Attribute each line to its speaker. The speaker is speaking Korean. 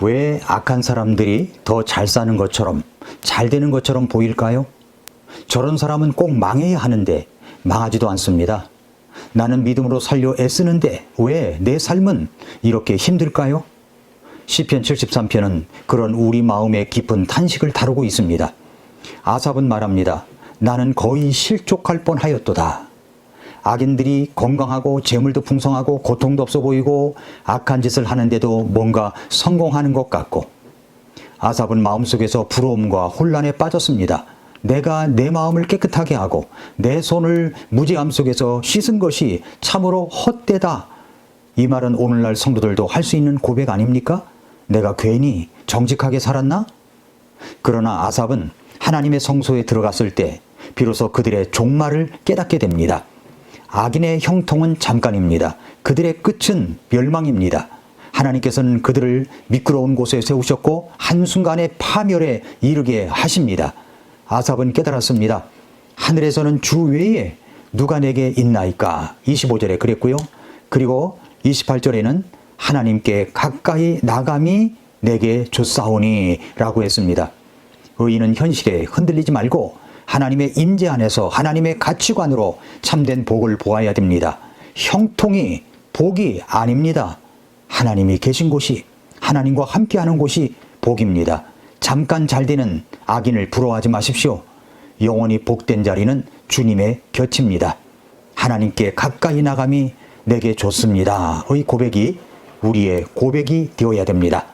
Speaker 1: 왜 악한 사람들이 더 잘 사는 것처럼 잘 되는 것처럼 보일까요? 저런 사람은 꼭 망해야 하는데 망하지도 않습니다. 나는 믿음으로 살려 애쓰는데 왜 내 삶은 이렇게 힘들까요? 시편 73편은 그런 우리 마음의 깊은 탄식을 다루고 있습니다. 아삽은 말합니다. 나는 거의 실족할 뻔하였도다. 악인들이 건강하고 재물도 풍성하고 고통도 없어 보이고 악한 짓을 하는데도 뭔가 성공하는 것 같고 아삽은 마음속에서 부러움과 혼란에 빠졌습니다. 내가 내 마음을 깨끗하게 하고 내 손을 무지함 속에서 씻은 것이 참으로 헛되다. 이 말은 오늘날 성도들도 할 수 있는 고백 아닙니까? 내가 괜히 정직하게 살았나? 그러나 아삽은 하나님의 성소에 들어갔을 때 비로소 그들의 종말을 깨닫게 됩니다. 악인의 형통은 잠깐입니다. 그들의 끝은 멸망입니다. 하나님께서는 그들을 미끄러운 곳에 세우셨고 한순간에 파멸에 이르게 하십니다. 아삽은 깨달았습니다. 하늘에서는 주 외에 누가 내게 있나이까? 25절에 그랬고요. 그리고 28절에는 하나님께 가까이 나감이 내게 줬사오니 라고 했습니다. 의인은 현실에 흔들리지 말고 하나님의 임재 안에서 하나님의 가치관으로 참된 복을 보아야 됩니다. 형통이 복이 아닙니다. 하나님이 계신 곳이 하나님과 함께하는 곳이 복입니다. 잠깐 잘 되는 악인을 부러워하지 마십시오. 영원히 복된 자리는 주님의 곁입니다. 하나님께 가까이 나감이 내게 좋습니다. 의 고백이 우리의 고백이 되어야 됩니다.